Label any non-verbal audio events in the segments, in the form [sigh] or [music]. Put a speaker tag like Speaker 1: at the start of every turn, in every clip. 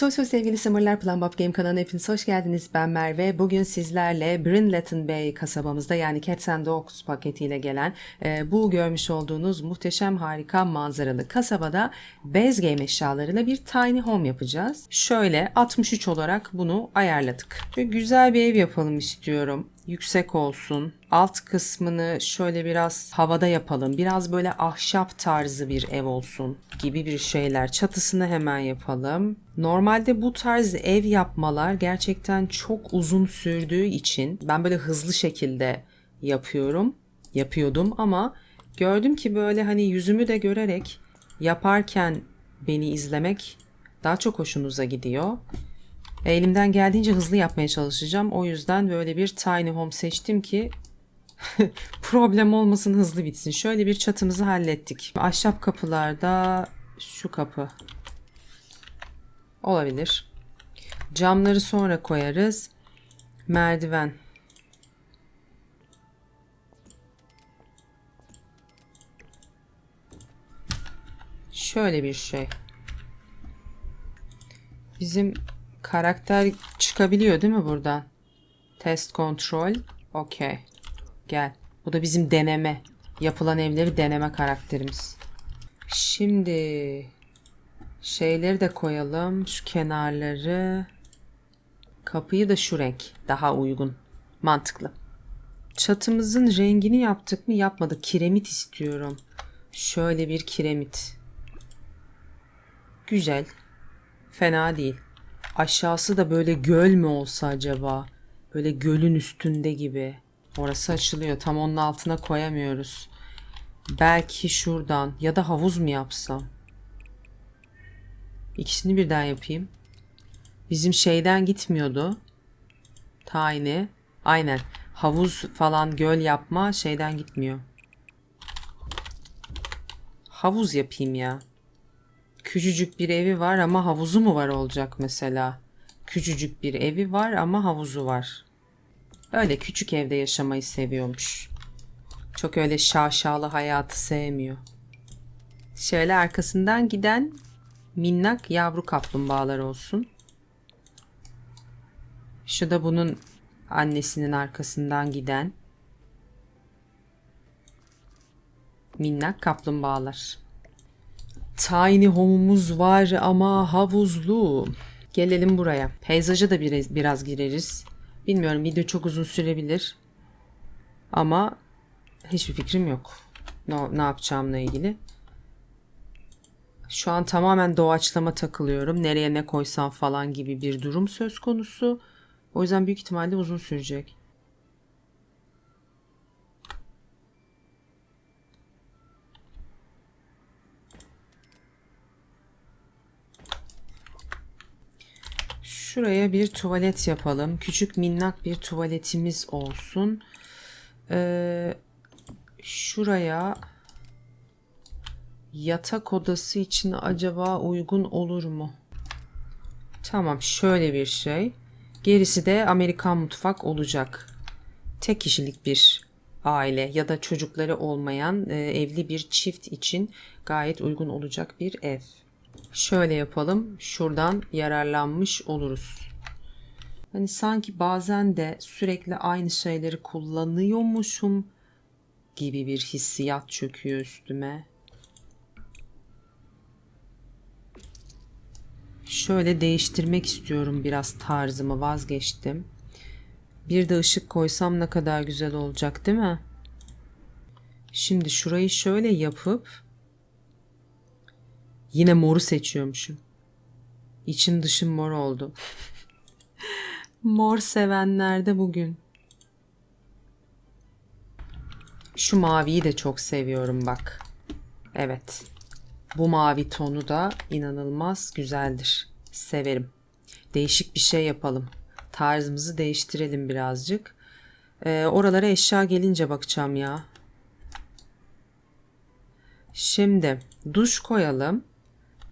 Speaker 1: Sosyal sevgili Summerlar Plan Game kanalına hepiniz hoş geldiniz. Ben Merve. Bugün sizlerle Brinleton Bay kasabamızda yani Cats and Dogs paketiyle gelen e, bu görmüş olduğunuz muhteşem harika manzaralı kasabada base game eşyalarıyla bir tiny home yapacağız. Şöyle 63 olarak bunu ayarladık. Şöyle güzel bir ev yapalım istiyorum yüksek olsun. Alt kısmını şöyle biraz havada yapalım. Biraz böyle ahşap tarzı bir ev olsun gibi bir şeyler. Çatısını hemen yapalım. Normalde bu tarz ev yapmalar gerçekten çok uzun sürdüğü için ben böyle hızlı şekilde yapıyorum. Yapıyordum ama gördüm ki böyle hani yüzümü de görerek yaparken beni izlemek daha çok hoşunuza gidiyor. Elimden geldiğince hızlı yapmaya çalışacağım. O yüzden böyle bir tiny home seçtim ki [laughs] problem olmasın hızlı bitsin. Şöyle bir çatımızı hallettik. Ahşap kapılarda şu kapı olabilir. Camları sonra koyarız. Merdiven. Şöyle bir şey. Bizim Karakter çıkabiliyor değil mi buradan? Test kontrol. Okey. Gel. Bu da bizim deneme. Yapılan evleri deneme karakterimiz. Şimdi şeyleri de koyalım. Şu kenarları. Kapıyı da şu renk. Daha uygun. Mantıklı. Çatımızın rengini yaptık mı? Yapmadık. Kiremit istiyorum. Şöyle bir kiremit. Güzel. Fena değil. Aşağısı da böyle göl mü olsa acaba? Böyle gölün üstünde gibi. Orası açılıyor. Tam onun altına koyamıyoruz. Belki şuradan ya da havuz mu yapsam? İkisini birden yapayım. Bizim şeyden gitmiyordu. Tiny. Aynen. Havuz falan göl yapma şeyden gitmiyor. Havuz yapayım ya. Küçücük bir evi var ama havuzu mu var olacak mesela? Küçücük bir evi var ama havuzu var. Öyle küçük evde yaşamayı seviyormuş. Çok öyle şaşalı hayatı sevmiyor. Şöyle arkasından giden minnak yavru kaplumbağalar olsun. Şu da bunun annesinin arkasından giden minnak kaplumbağalar. Tiny home'umuz var ama havuzlu. Gelelim buraya. Peyzaja da biraz, biraz gireriz. Bilmiyorum video çok uzun sürebilir. Ama hiçbir fikrim yok. Ne, ne yapacağımla ilgili. Şu an tamamen doğaçlama takılıyorum. Nereye ne koysam falan gibi bir durum söz konusu. O yüzden büyük ihtimalle uzun sürecek. Şuraya bir tuvalet yapalım. Küçük minnak bir tuvaletimiz olsun. Ee, şuraya yatak odası için acaba uygun olur mu? Tamam şöyle bir şey. Gerisi de Amerikan mutfak olacak. Tek kişilik bir aile ya da çocukları olmayan e, evli bir çift için gayet uygun olacak bir ev. Şöyle yapalım. Şuradan yararlanmış oluruz. Hani sanki bazen de sürekli aynı şeyleri kullanıyormuşum gibi bir hissiyat çöküyor üstüme. Şöyle değiştirmek istiyorum biraz tarzımı vazgeçtim. Bir de ışık koysam ne kadar güzel olacak değil mi? Şimdi şurayı şöyle yapıp Yine moru seçiyormuşum. İçim dışım mor oldu. mor sevenlerde bugün. Şu maviyi de çok seviyorum bak. Evet. Bu mavi tonu da inanılmaz güzeldir. Severim. Değişik bir şey yapalım. Tarzımızı değiştirelim birazcık. Ee, oralara eşya gelince bakacağım ya. Şimdi duş koyalım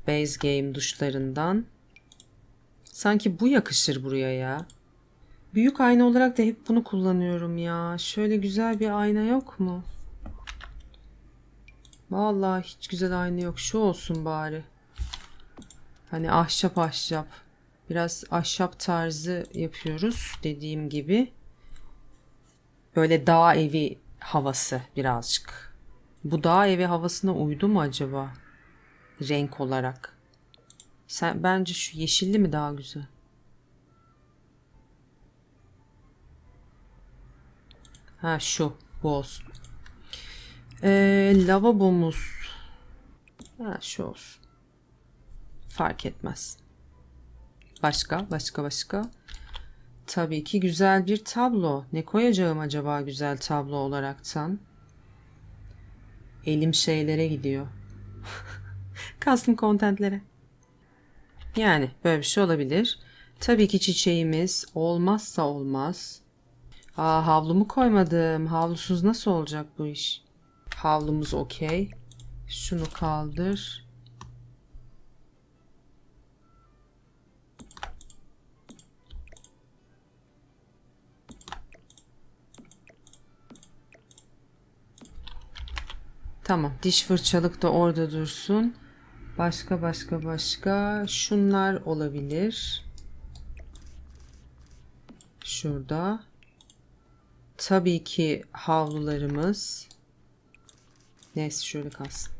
Speaker 1: base game duşlarından. Sanki bu yakışır buraya ya. Büyük ayna olarak da hep bunu kullanıyorum ya. Şöyle güzel bir ayna yok mu? Vallahi hiç güzel aynı yok. Şu olsun bari. Hani ahşap ahşap. Biraz ahşap tarzı yapıyoruz dediğim gibi. Böyle dağ evi havası birazcık. Bu dağ evi havasına uydu mu acaba? Renk olarak. Sen bence şu yeşilli mi daha güzel? Ha şu bu olsun. Ee, lavabomuz. Ha şu olsun. Fark etmez. Başka, başka, başka. Tabii ki güzel bir tablo. Ne koyacağım acaba güzel tablo olaraktan? Elim şeylere gidiyor. [laughs] Custom contentlere. Yani böyle bir şey olabilir. Tabii ki çiçeğimiz olmazsa olmaz. Aa havlumu koymadım. Havlusuz nasıl olacak bu iş? Havlumuz okey. Şunu kaldır. Tamam. Diş fırçalık da orada dursun. Başka başka başka. Şunlar olabilir. Şurada. Tabii ki havlularımız. Neyse şöyle kalsın.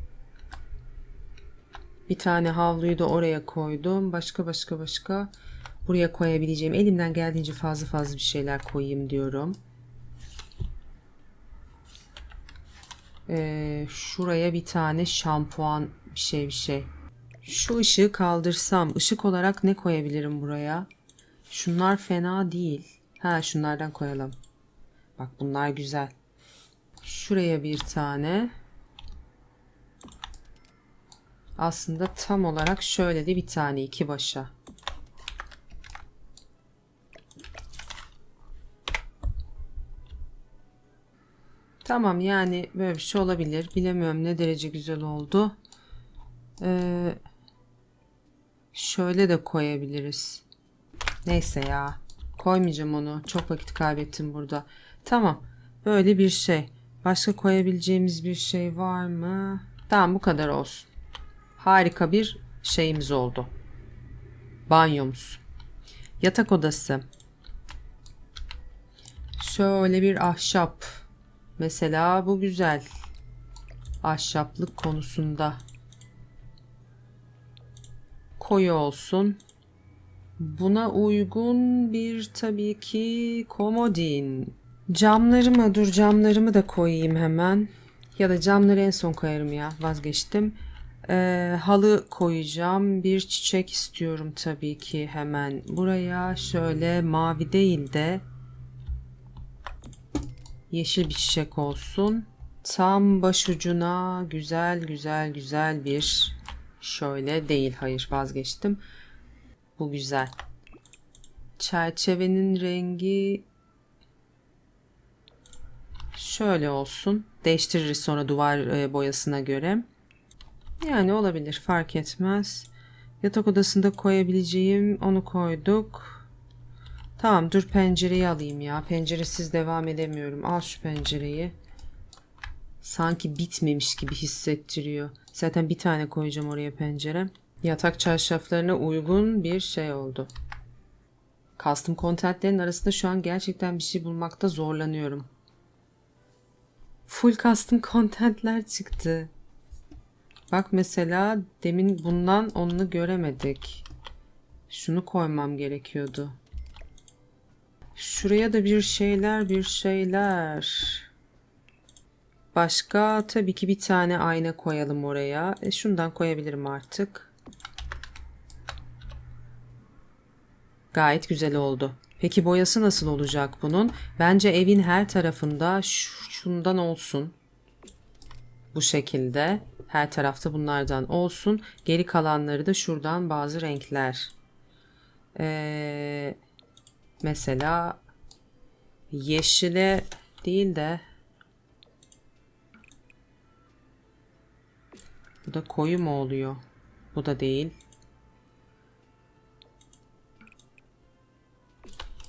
Speaker 1: Bir tane havluyu da oraya koydum. Başka başka başka. Buraya koyabileceğim. Elimden geldiğince fazla fazla bir şeyler koyayım diyorum. Ee, şuraya bir tane şampuan bir şey bir şey. Şu ışığı kaldırsam ışık olarak ne koyabilirim buraya? Şunlar fena değil. Ha şunlardan koyalım. Bak bunlar güzel. Şuraya bir tane. Aslında tam olarak şöyle de bir tane iki başa. Tamam yani böyle bir şey olabilir. Bilemiyorum ne derece güzel oldu. Ee, şöyle de koyabiliriz. Neyse ya. Koymayacağım onu. Çok vakit kaybettim burada. Tamam. Böyle bir şey. Başka koyabileceğimiz bir şey var mı? Tamam bu kadar olsun. Harika bir şeyimiz oldu. Banyomuz. Yatak odası. Şöyle bir ahşap. Mesela bu güzel. Ahşaplık konusunda. Koyu olsun. Buna uygun bir tabii ki komodin. Camlarımı dur camlarımı da koyayım hemen. Ya da camları en son koyarım ya vazgeçtim. Ee, halı koyacağım. Bir çiçek istiyorum tabii ki hemen buraya. Şöyle mavi değil de yeşil bir çiçek olsun. Tam başucuna güzel güzel güzel bir şöyle değil hayır vazgeçtim. Bu güzel. Çerçevenin rengi şöyle olsun. Değiştiririz sonra duvar e, boyasına göre. Yani olabilir fark etmez. Yatak odasında koyabileceğim onu koyduk. Tamam dur pencereyi alayım ya. Penceresiz devam edemiyorum. Al şu pencereyi. Sanki bitmemiş gibi hissettiriyor. Zaten bir tane koyacağım oraya pencere. Yatak çarşaflarına uygun bir şey oldu. Custom contentlerin arasında şu an gerçekten bir şey bulmakta zorlanıyorum. Full custom contentler çıktı. Bak mesela demin bundan onu göremedik. Şunu koymam gerekiyordu. Şuraya da bir şeyler bir şeyler. Başka tabii ki bir tane ayna koyalım oraya. E, şundan koyabilirim artık. Gayet güzel oldu. Peki boyası nasıl olacak bunun? Bence evin her tarafında şundan olsun. Bu şekilde. Her tarafta bunlardan olsun. Geri kalanları da şuradan bazı renkler. Ee, mesela yeşile değil de bu da koyu mu oluyor? Bu da değil.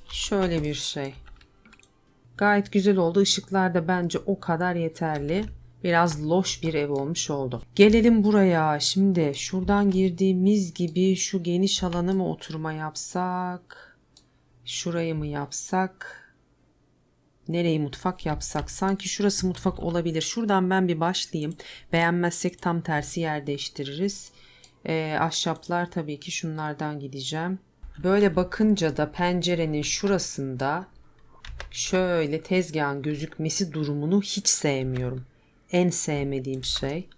Speaker 1: Şöyle bir şey. Gayet güzel oldu. Işıklar da bence o kadar yeterli. Biraz loş bir ev olmuş oldu. Gelelim buraya. Şimdi şuradan girdiğimiz gibi şu geniş alanı mı oturma yapsak? Şurayı mı yapsak? Nereyi mutfak yapsak? Sanki şurası mutfak olabilir. Şuradan ben bir başlayayım. Beğenmezsek tam tersi yer değiştiririz. Ee, ahşaplar tabii ki şunlardan gideceğim. Böyle bakınca da pencerenin şurasında şöyle tezgahın gözükmesi durumunu hiç sevmiyorum. En sevmediğim şey.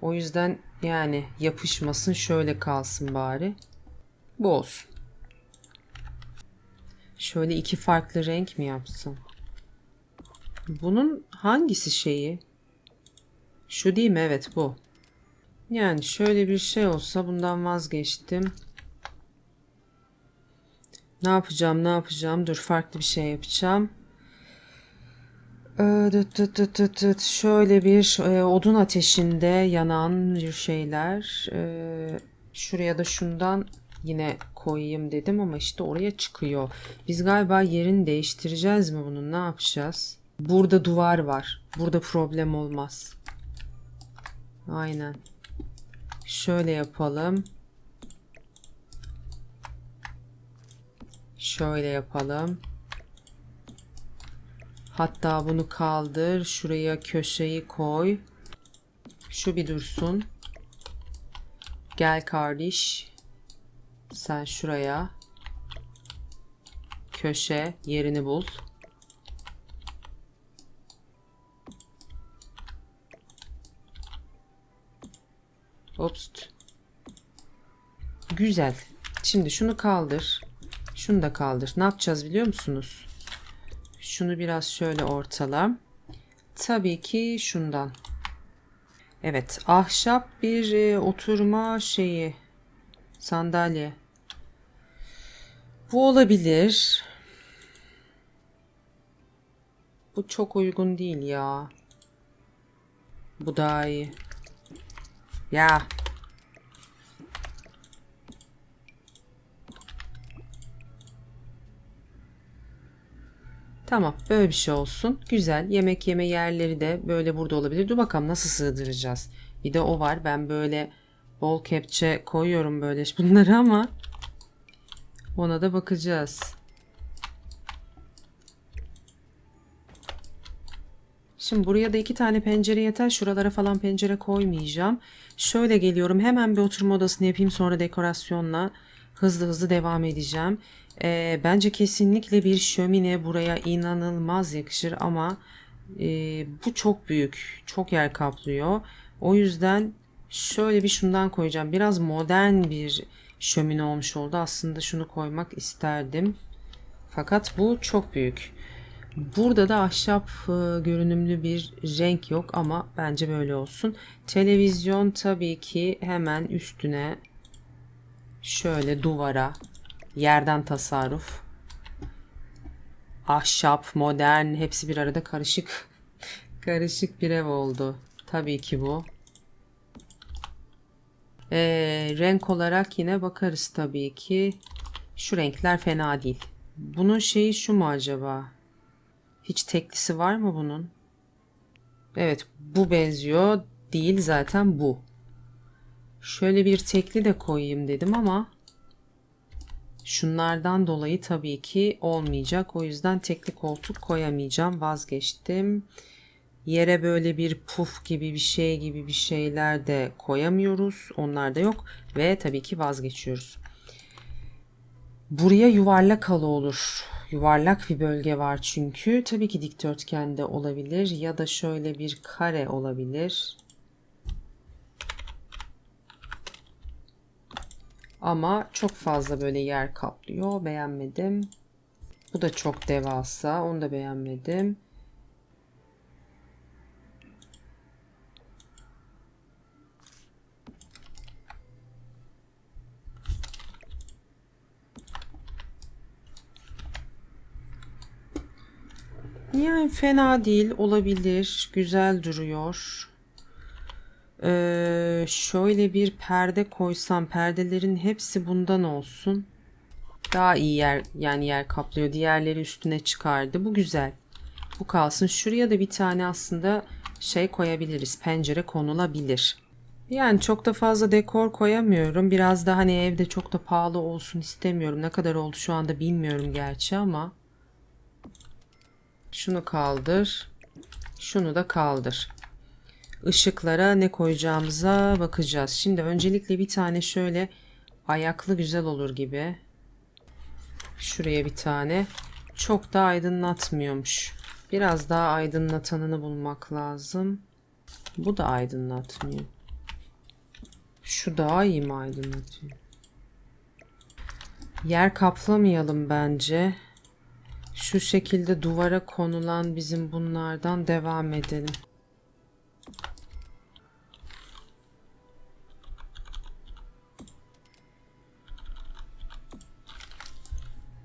Speaker 1: O yüzden yani yapışmasın şöyle kalsın bari. Bu olsun. Şöyle iki farklı renk mi yapsam? Bunun hangisi şeyi? Şu değil mi? Evet bu. Yani şöyle bir şey olsa bundan vazgeçtim. Ne yapacağım ne yapacağım? Dur farklı bir şey yapacağım. Ee, dıt dıt dıt dıt dıt. Şöyle bir e, odun ateşinde yanan bir şeyler. Ee, şuraya da şundan yine koyayım dedim ama işte oraya çıkıyor. Biz galiba yerini değiştireceğiz mi bunun? Ne yapacağız? Burada duvar var. Burada problem olmaz. Aynen. Şöyle yapalım. Şöyle yapalım. Hatta bunu kaldır. Şuraya köşeyi koy. Şu bir dursun. Gel kardeş. Sen şuraya. Köşe yerini bul. Ops. Güzel. Şimdi şunu kaldır. Şunu da kaldır. Ne yapacağız biliyor musunuz? Şunu biraz şöyle ortala. Tabii ki şundan. Evet, ahşap bir e, oturma şeyi. Sandalye. Bu olabilir. Bu çok uygun değil ya. Bu daha iyi. Ya. Tamam böyle bir şey olsun. Güzel. Yemek yeme yerleri de böyle burada olabilir. Dur bakalım nasıl sığdıracağız. Bir de o var. Ben böyle bol kepçe koyuyorum böyle [laughs] bunları ama ona da bakacağız. Şimdi buraya da iki tane pencere yeter. Şuralara falan pencere koymayacağım. Şöyle geliyorum. Hemen bir oturma odasını yapayım. Sonra dekorasyonla hızlı hızlı devam edeceğim. Ee, bence kesinlikle bir şömine buraya inanılmaz yakışır ama e, bu çok büyük. Çok yer kaplıyor. O yüzden şöyle bir şundan koyacağım. Biraz modern bir şömine olmuş oldu. Aslında şunu koymak isterdim. Fakat bu çok büyük. Burada da ahşap e, görünümlü bir renk yok ama bence böyle olsun. Televizyon tabii ki hemen üstüne şöyle duvara yerden tasarruf. Ahşap, modern hepsi bir arada karışık. [laughs] karışık bir ev oldu. Tabii ki bu. Ee, renk olarak yine bakarız tabii ki. Şu renkler fena değil. Bunun şeyi şu mu acaba? Hiç teklisi var mı bunun? Evet bu benziyor. Değil zaten bu. Şöyle bir tekli de koyayım dedim ama şunlardan dolayı tabii ki olmayacak. O yüzden tekli koltuk koyamayacağım. Vazgeçtim. Yere böyle bir puf gibi bir şey gibi bir şeyler de koyamıyoruz. Onlar da yok ve tabii ki vazgeçiyoruz. Buraya yuvarlak halı olur. Yuvarlak bir bölge var çünkü. Tabii ki dikdörtgen de olabilir ya da şöyle bir kare olabilir. Ama çok fazla böyle yer kaplıyor. Beğenmedim. Bu da çok devasa. Onu da beğenmedim. Yani fena değil. Olabilir. Güzel duruyor. Ee, şöyle bir perde koysam perdelerin hepsi bundan olsun. Daha iyi yer yani yer kaplıyor. Diğerleri üstüne çıkardı. Bu güzel. Bu kalsın. Şuraya da bir tane aslında şey koyabiliriz. Pencere konulabilir. Yani çok da fazla dekor koyamıyorum. Biraz da hani evde çok da pahalı olsun istemiyorum. Ne kadar oldu şu anda bilmiyorum gerçi ama. Şunu kaldır. Şunu da kaldır. Işıklara ne koyacağımıza bakacağız. Şimdi öncelikle bir tane şöyle ayaklı güzel olur gibi. Şuraya bir tane. Çok da aydınlatmıyormuş. Biraz daha aydınlatanını bulmak lazım. Bu da aydınlatmıyor. Şu daha iyi mi aydınlatıyor? Yer kaplamayalım bence. Şu şekilde duvara konulan bizim bunlardan devam edelim.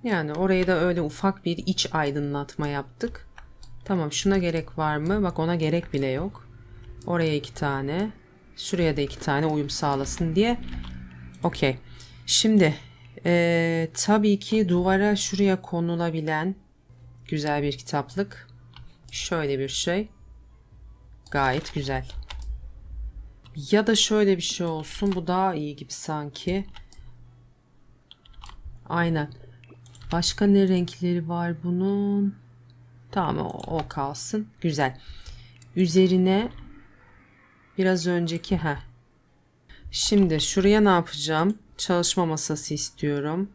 Speaker 1: Yani oraya da öyle ufak bir iç aydınlatma yaptık. Tamam şuna gerek var mı? Bak ona gerek bile yok. Oraya iki tane. Şuraya da iki tane uyum sağlasın diye. Okey. Şimdi ee, tabii ki duvara şuraya konulabilen güzel bir kitaplık. Şöyle bir şey. Gayet güzel. Ya da şöyle bir şey olsun. Bu daha iyi gibi sanki. Aynen. Başka ne renkleri var bunun? Tamam o, o kalsın. Güzel. Üzerine biraz önceki ha. Şimdi şuraya ne yapacağım? Çalışma masası istiyorum.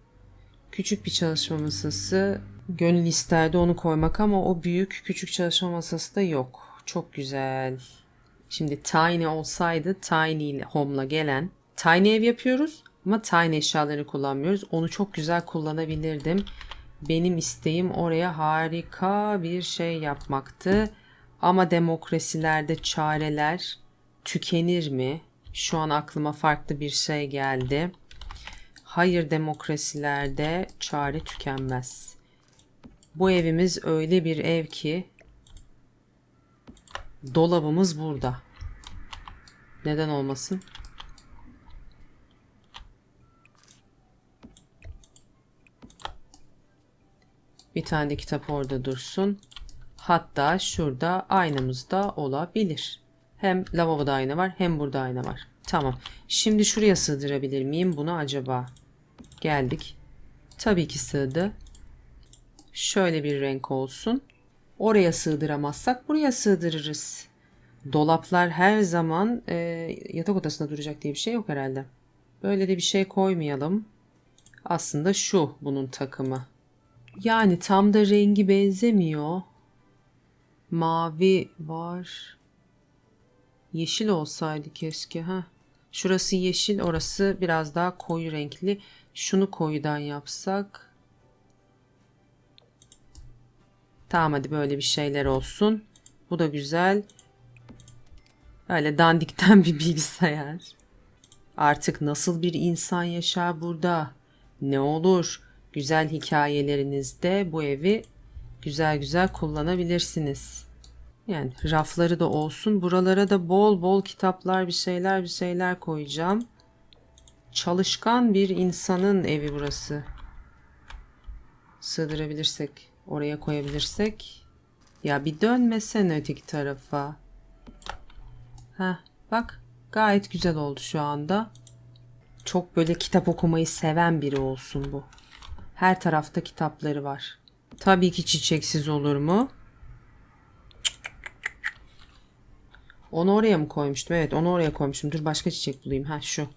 Speaker 1: Küçük bir çalışma masası. Gönül isterdi onu koymak ama o büyük küçük çalışma masası da yok. Çok güzel. Şimdi Tiny olsaydı Tiny Home'la gelen Tiny ev yapıyoruz ama Tiny eşyaları kullanmıyoruz. Onu çok güzel kullanabilirdim. Benim isteğim oraya harika bir şey yapmaktı. Ama demokrasilerde çareler tükenir mi? Şu an aklıma farklı bir şey geldi. Hayır demokrasilerde çare tükenmez. Bu evimiz öyle bir ev ki dolabımız burada. Neden olmasın? Bir tane de kitap orada dursun. Hatta şurada aynamız da olabilir. Hem lavaboda ayna var hem burada ayna var. Tamam. Şimdi şuraya sığdırabilir miyim bunu acaba? Geldik. Tabii ki sığdı. Şöyle bir renk olsun. Oraya sığdıramazsak buraya sığdırırız. Dolaplar her zaman e, yatak odasında duracak diye bir şey yok herhalde. Böyle de bir şey koymayalım. Aslında şu bunun takımı. Yani tam da rengi benzemiyor. Mavi var. Yeşil olsaydı keşke ha. Şurası yeşil, orası biraz daha koyu renkli. Şunu koyudan yapsak. Tamam hadi böyle bir şeyler olsun. Bu da güzel. Öyle dandikten [laughs] bir bilgisayar. Artık nasıl bir insan yaşar burada? Ne olur? Güzel hikayelerinizde bu evi güzel güzel kullanabilirsiniz. Yani rafları da olsun. Buralara da bol bol kitaplar bir şeyler bir şeyler koyacağım. Çalışkan bir insanın evi burası. Sığdırabilirsek, oraya koyabilirsek. Ya bir dönmesen öteki tarafa. Ha, bak gayet güzel oldu şu anda. Çok böyle kitap okumayı seven biri olsun bu. Her tarafta kitapları var. Tabii ki çiçeksiz olur mu? Onu oraya mı koymuştum? Evet onu oraya koymuştum. Dur başka çiçek bulayım. Ha şu.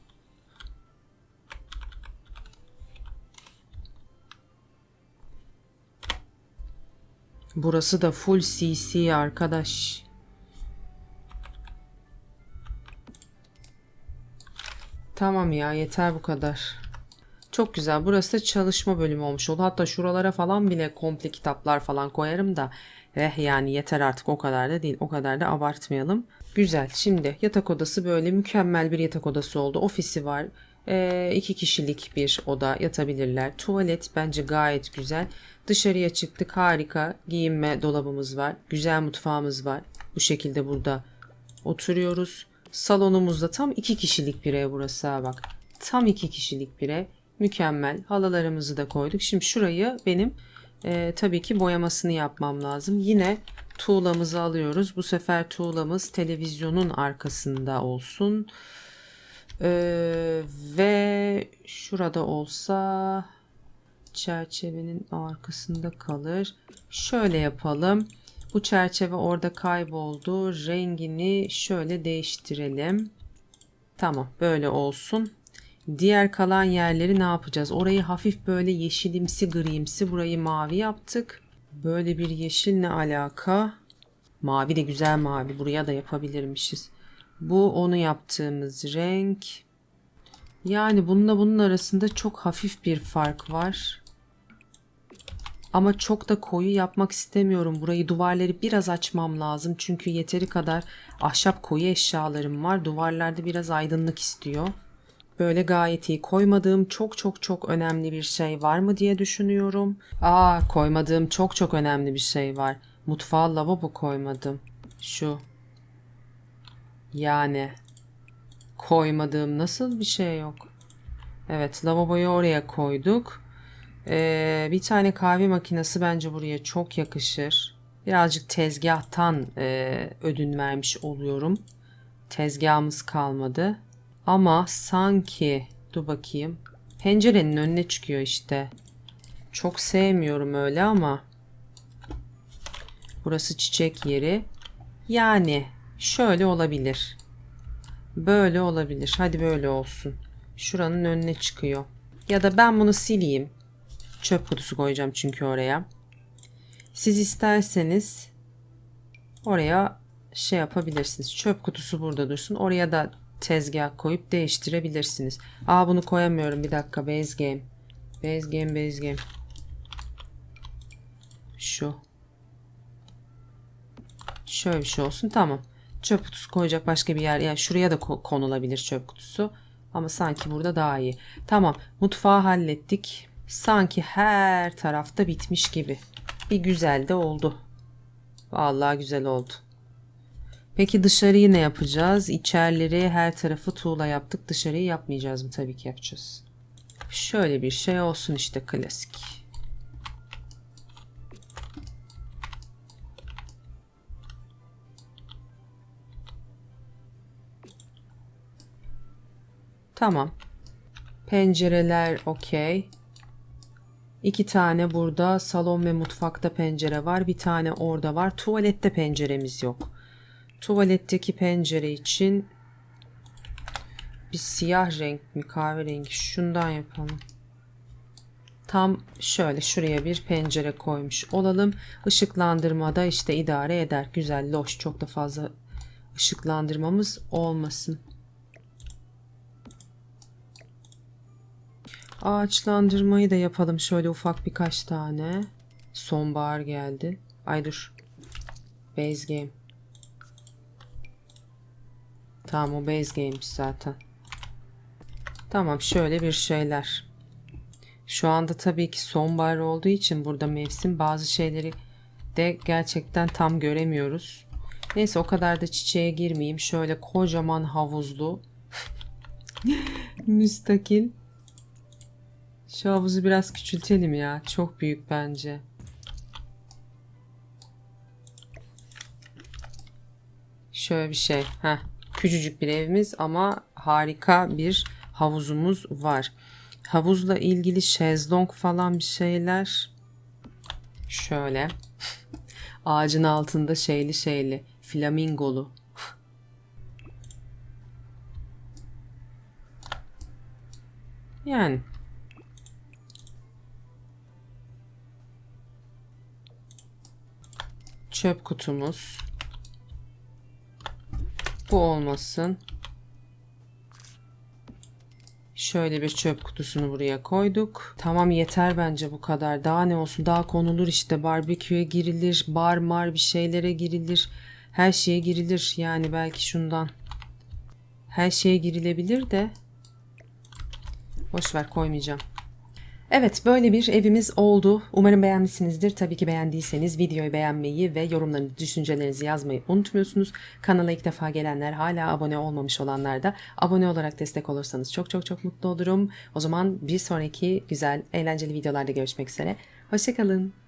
Speaker 1: Burası da full CC arkadaş. Tamam ya yeter bu kadar. Çok güzel. Burası da çalışma bölümü olmuş oldu. Hatta şuralara falan bile komple kitaplar falan koyarım da eh yani yeter artık o kadar da değil. O kadar da abartmayalım. Güzel. Şimdi yatak odası böyle mükemmel bir yatak odası oldu. Ofisi var. E, iki kişilik bir oda yatabilirler. Tuvalet bence gayet güzel. Dışarıya çıktık harika. Giyinme dolabımız var. Güzel mutfağımız var. Bu şekilde burada oturuyoruz. Salonumuzda tam iki kişilik bir ev burası ha bak. Tam iki kişilik bir ev. Mükemmel. Halılarımızı da koyduk. Şimdi şurayı benim e, tabii ki boyamasını yapmam lazım. Yine tuğlamızı alıyoruz. Bu sefer tuğlamız televizyonun arkasında olsun. Ee, ve şurada olsa çerçevenin arkasında kalır. Şöyle yapalım. Bu çerçeve orada kayboldu. Rengini şöyle değiştirelim. Tamam böyle olsun. Diğer kalan yerleri ne yapacağız? Orayı hafif böyle yeşilimsi grimsi burayı mavi yaptık. Böyle bir yeşil ne alaka? Mavi de güzel mavi. Buraya da yapabilirmişiz. Bu onu yaptığımız renk. Yani bununla bunun arasında çok hafif bir fark var. Ama çok da koyu yapmak istemiyorum. Burayı duvarları biraz açmam lazım. Çünkü yeteri kadar ahşap koyu eşyalarım var. Duvarlarda biraz aydınlık istiyor. Böyle gayet iyi. Koymadığım çok çok çok önemli bir şey var mı diye düşünüyorum. Aa koymadığım çok çok önemli bir şey var. Mutfağa lavabo koymadım. Şu. Yani koymadığım nasıl bir şey yok. Evet lavaboyu oraya koyduk. Ee, bir tane kahve makinesi bence buraya çok yakışır. Birazcık tezgahtan e, ödün vermiş oluyorum. Tezgahımız kalmadı. Ama sanki dur bakayım. Pencerenin önüne çıkıyor işte. Çok sevmiyorum öyle ama. Burası çiçek yeri. Yani şöyle olabilir. Böyle olabilir. Hadi böyle olsun. Şuranın önüne çıkıyor. Ya da ben bunu sileyim. Çöp kutusu koyacağım çünkü oraya. Siz isterseniz oraya şey yapabilirsiniz. Çöp kutusu burada dursun. Oraya da tezgah koyup değiştirebilirsiniz. Aa bunu koyamıyorum. Bir dakika. Base game. Base game, base game. Şu. Şöyle bir şey olsun. Tamam. Çöp kutusu koyacak başka bir yer. Yani şuraya da konulabilir çöp kutusu. Ama sanki burada daha iyi. Tamam. Mutfağı hallettik. Sanki her tarafta bitmiş gibi. Bir güzel de oldu. Vallahi güzel oldu. Peki dışarıyı ne yapacağız? İçerileri her tarafı tuğla yaptık. Dışarıyı yapmayacağız mı? Tabii ki yapacağız. Şöyle bir şey olsun işte klasik. Tamam. Pencereler okey. İki tane burada salon ve mutfakta pencere var. Bir tane orada var. Tuvalette penceremiz yok. Tuvaletteki pencere için bir siyah renk mi kahverengi şundan yapalım. Tam şöyle şuraya bir pencere koymuş olalım. Işıklandırmada işte idare eder. Güzel, loş. Çok da fazla ışıklandırmamız olmasın. Ağaçlandırmayı da yapalım şöyle ufak birkaç tane. Sonbahar geldi. Ay dur. Base game. Tamam o base game'miş zaten. Tamam şöyle bir şeyler. Şu anda tabii ki sonbahar olduğu için burada mevsim bazı şeyleri de gerçekten tam göremiyoruz. Neyse o kadar da çiçeğe girmeyeyim. Şöyle kocaman havuzlu [laughs] müstakil şu havuzu biraz küçültelim ya. Çok büyük bence. Şöyle bir şey. Heh. Küçücük bir evimiz ama harika bir havuzumuz var. Havuzla ilgili şezlong falan bir şeyler. Şöyle. [laughs] Ağacın altında şeyli şeyli. Flamingolu. [laughs] Yani Çöp kutumuz. Bu olmasın. Şöyle bir çöp kutusunu buraya koyduk. Tamam yeter bence bu kadar. Daha ne olsun daha konulur işte barbeküye girilir, bar mar bir şeylere girilir. Her şeye girilir yani belki şundan. Her şeye girilebilir de. Boş ver koymayacağım. Evet böyle bir evimiz oldu. Umarım beğenmişsinizdir. Tabii ki beğendiyseniz videoyu beğenmeyi ve yorumlarınızı, düşüncelerinizi yazmayı unutmuyorsunuz. Kanala ilk defa gelenler, hala abone olmamış olanlar da abone olarak destek olursanız çok çok çok mutlu olurum. O zaman bir sonraki güzel, eğlenceli videolarda görüşmek üzere. Hoşçakalın.